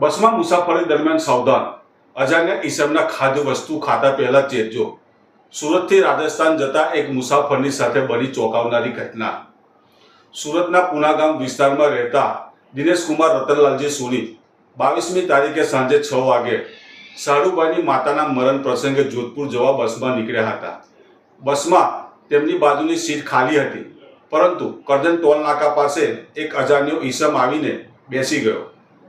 બસમાં મુસાફરી દરમિયાન સાવધાન. અજાણ્યા ઈસમના ખાદ્ય વસ્તુ ખાતા પહેલા ચેતજો. સુરતથી રાજસ્થાન જતા એક મુસાફરની સાથે બની ચોંકાવનારી ઘટના. સુરતના પુનાગામ વિસ્તારમાં રહેતા દિનેશકુમાર રતનલાલજી સોની બાવીસમી તારીખે સાંજે છ વાગે સાડુબાઈની માતાના મરણ પ્રસંગે જોધપુર જવા બસમાં નીકળ્યા હતા. બસમાં તેમની બાજુની સીટ ખાલી હતી, પરંતુ કરજણ ટોલ નાકા પાસે એક અજાણ્યો ઈસમ આવીને બેસી ગયો.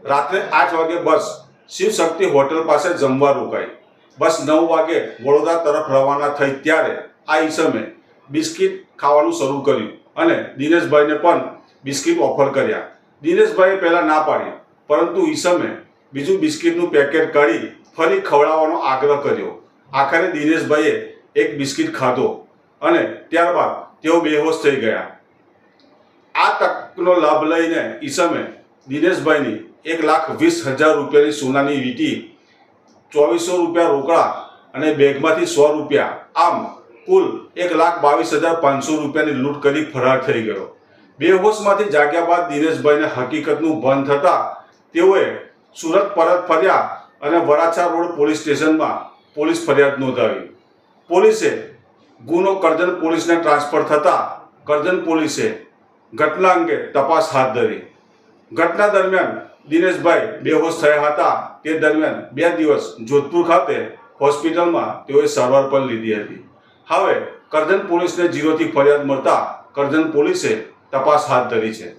રાત્રે આઠ વાગે બસ. શિવશક્તિ હોટલ પાસે જમવા રોકાઈ. બસ નવ વાગે વડોદરા તરફ રવાના થઈ ત્યારે આ ઈસમે બિસ્કિટ ખાવાનું શરૂ કર્યું અને દિનેશભાઈને પણ બિસ્કિટ ઓફર કર્યા. દિનેશભાઈએ પહેલાં ના પાડી, પરંતુ ઈસમે બીજું બિસ્કિટનું પેકેટ કાઢી ફરી ખવડાવવાનો આગ્રહ કર્યો. આખરે દિનેશભાઈએ એક બિસ્કિટ ખાધો અને ત્યારબાદ તેઓ બેહોશ થઈ ગયા. આ તકનો લાભ લઈને ઈસમે દિનેશભાઈની એક લાખ વીસ હજાર રૂપિયાની સોનાની વીંટી, ચોવીસો રૂપિયા રોકડા અને બેગમાંથી સો રૂપિયા. આમ કુલ એક લાખ બાવીસ હજાર પાંચસો રૂપિયાની લૂંટ કરી ફરાર થઈ ગયો. બેહોશમાંથી જાગ્યા બાદ દિનેશભાઈને હકીકતનું ભાન થતાં તેઓએ સુરત પરત ફર્યા અને વરાછા રોડ પોલીસ સ્ટેશનમાં પોલીસ ફરિયાદ નોંધાવી. પોલીસે ગુનો કરજણ પોલીસને ટ્રાન્સફર થતાં કરજણ પોલીસે ઘટના અંગે તપાસ હાથ ધરી. ઘટના દરમિયાન દિનેશભાઈ બેહોશ થયા હતા. તે દરમિયાન બે દિવસ જોધપુર ખાતે હોસ્પિટલમાં તેઓએ સારવાર પણ લીધી હતી. હવે કરજણ પોલીસને જીરોથી ફરિયાદ મળતા કરજણ પોલીસે તપાસ હાથ ધરી છે.